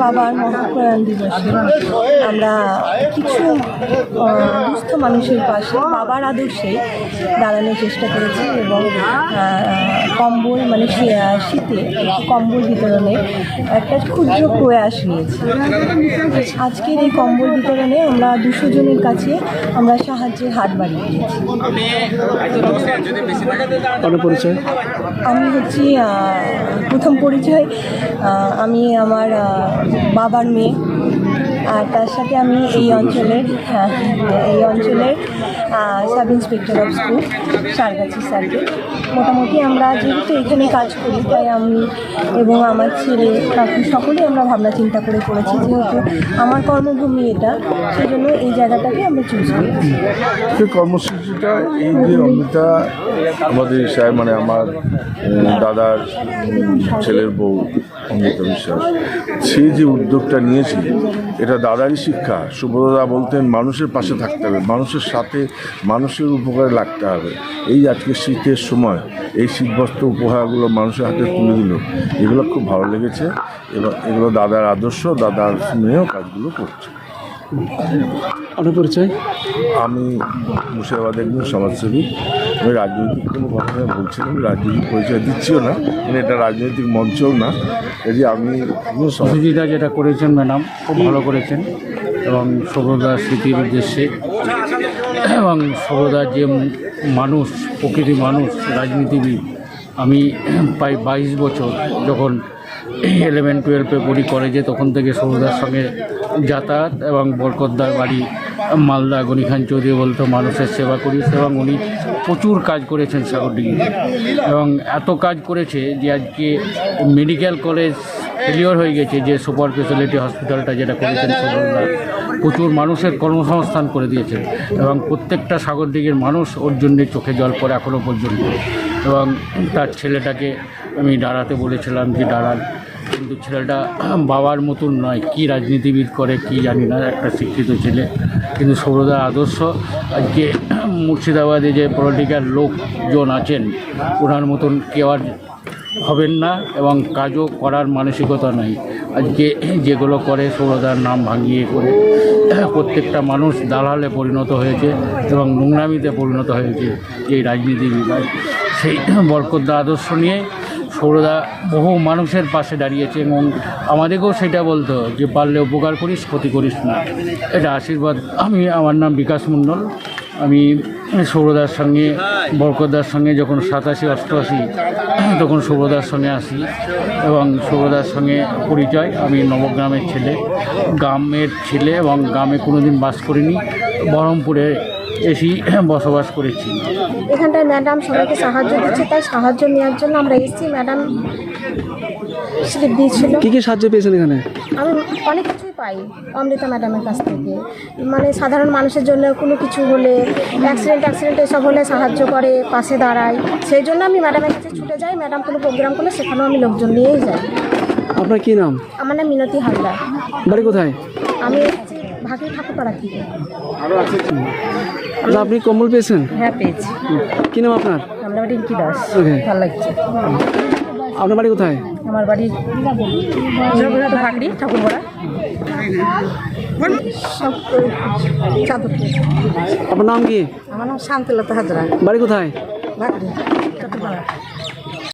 বাবার মহাপ্রয়াণ দিবসে আমরা কিছু দুস্থ মানুষের পাশে বাবার আদর্শে দাঁড়ানোর চেষ্টা করেছি এবং কম্বল মানে শীতে কম্বল বিতরণে একটা ক্ষুদ্র প্রয়াস নিয়েছি। আজকের এই কম্বল বিতরণে আমরা দুশো জনের কাছে আমরা সাহায্যের হাত বাড়িয়ে দিয়েছি। আমি হচ্ছি প্রথম পরিচয় আমি আমার বাবার মেয়ে। আর তার সাথে আমি এই অঞ্চলের হ্যাঁ, এই অঞ্চলের sub inspector of school Sargachhi circle মোটামুটি আমরা যেহেতু এখানে কাজ করি তাই আমি এবং আমার ছেলে কাকু সকলেই আমরা ভাবনা চিন্তা করে করেছি যেহেতু আমার কর্মভূমি এটা সেজন্য এই জায়গাটাকে আমরা চুজ করেছি। কর্মসূচিটা এই যে অমৃতা আমাদের সাহেব মানে আমার দাদার ছেলের বউ, অমৃতা বিশ্বাস, সে যে উদ্যোগটা নিয়েছিল এটা দাদারই শিক্ষা। সুব্রতদা বলতেন, মানুষের পাশে থাকতে হবে, মানুষের সাথে মানুষের উপকারে লাগতে হবে। এই আজকে শীতের সময়, এই শীতবস্ত্র উপহারগুলো মানুষের হাতে তুলে দিল, এগুলো খুব ভালো লেগেছে। এবং এগুলো দাদার আদর্শ, দাদার স্নেহ কাজগুলো করছে। আপনার পরিচয়? আমি মুর্শিদাবাদ একজন সমাজসেবী। আমি রাজনৈতিক কোনো কথা বলছি না আমি রাজনৈতিক পরিচয় দিচ্ছিও না মানে এটা রাজনৈতিক মঞ্চও না। যে আমি সুজিদা যেটা করেছেন ম্যাডাম খুব ভালো করেছেন। এবং সৌরদার স্মৃতির উদ্দেশ্যে এবং সৌরদার যে মানুষ প্রকৃতি মানুষ রাজনীতিবিদ আমি প্রায় বাইশ বছর যখন ইলেভেন টুয়েলভে পড়ি কলেজে তখন থেকে সৌরদার সঙ্গে যাতায়াত এবং বরকতদার বাড়ি মালদা গনি খান চৌধুরী বলতো, মানুষের সেবা করিস এবং উনি প্রচুর কাজ করেছেন সাগরডিঙ্গিতে এবং এত কাজ করেছে যে আজকে মেডিকেল কলেজ ফেলিওর হয়ে গেছে, যে সুপার স্পেশালিটি হসপিটালটা যেটা করেছেন সৌরদা প্রচুর মানুষের কর্মসংস্থান করে দিয়েছেন এবং প্রত্যেকটা সাগরদিঘির মানুষ ওর জন্যে চোখে জল পড়ে এখনও পর্যন্ত। এবং তার ছেলেটাকে আমি দাঁড়াতে বলেছিলাম যে, দাঁড়ান। কিন্তু ছেলেটা বাবার মতন নয়। কি রাজনীতিবিদ করে, কি জানি না, একটা শিক্ষিত ছেলে। কিন্তু সৌরদার আদর্শ, আজকে মুর্শিদাবাদে যে পলিটিক্যাল লোকজন আছেন, ওনার মতন কেউ আর হবেন না এবং কাজও করার মানসিকতা নাই। আজকে যেগুলো করে সৌরদার নাম ভাঙিয়ে করে, প্রত্যেকটা মানুষ দালালে পরিণত হয়েছে এবং নোংরামিতে পরিণত হয়েছে এই রাজনীতিবিদ। সেই বরকতদা আদর্শ নিয়ে সৌরদা বহু মানুষের পাশে দাঁড়িয়েছে এবং আমাদেরকেও সেটা বলতো যে পারলে উপকার করিস, ক্ষতি করিস না। এটা আশীর্বাদ। আমি, আমার নাম বিকাশ মণ্ডল। আমি সৌরদার সঙ্গে, বরকতদার সঙ্গে যখন সাতাশি, অষ্টআশি, তখন সৌরদার সঙ্গে আসি এবং সৌরদার সঙ্গে পরিচয়। আমি নবগ্রামের ছেলে, গ্রামের ছেলে এবং গ্রামে কোনো দিন বাস করিনি। বহরমপুরে এসি বসবাস করেছি। এখানটায় ম্যাডাম সবাইকে সাহায্য দিচ্ছে তাই সাহায্য নেওয়ার জন্য আমরা এসেছি। ম্যাডাম দিয়েছিল। কী কী সাহায্য পেয়েছেন এখানে? আমি অনেক কিছুই পাই অমৃতা ম্যাডামের কাছ থেকে। মানে সাধারণ মানুষের জন্য কোনো কিছু হলে অ্যাক্সিডেন্ট অ্যাক্সিডেন্ট এসব হলে সাহায্য করে পাশে দাঁড়ায়। সেই জন্য আমি ম্যাডামের কাছে ছুটে যাই। ম্যাডাম কোনো প্রোগ্রাম করলে সেখানেও আমি লোকজন নিয়েই যাই। আপনার কী নাম? আমার নাম মিনতি হালদার। বাড়ি কোথায়? আমি ভাগি ঠাকুরপাড়া থেকে আচ্ছা, আপনি কম্বল পেয়েছেন? হ্যাঁ পেয়েছি। কী নাম আপনার? আমরা রিঙ্কি দাস। ভালো লাগছে। আপনার বাড়ি কোথায়? আমার বাড়ি ভাকরি ঠাকুরপাড়া। আপনার নাম কি? আমার নাম শান্তিলতা হাজরা। বাড়ি কোথায়? ভাগরি ঠাকুরপাড়া।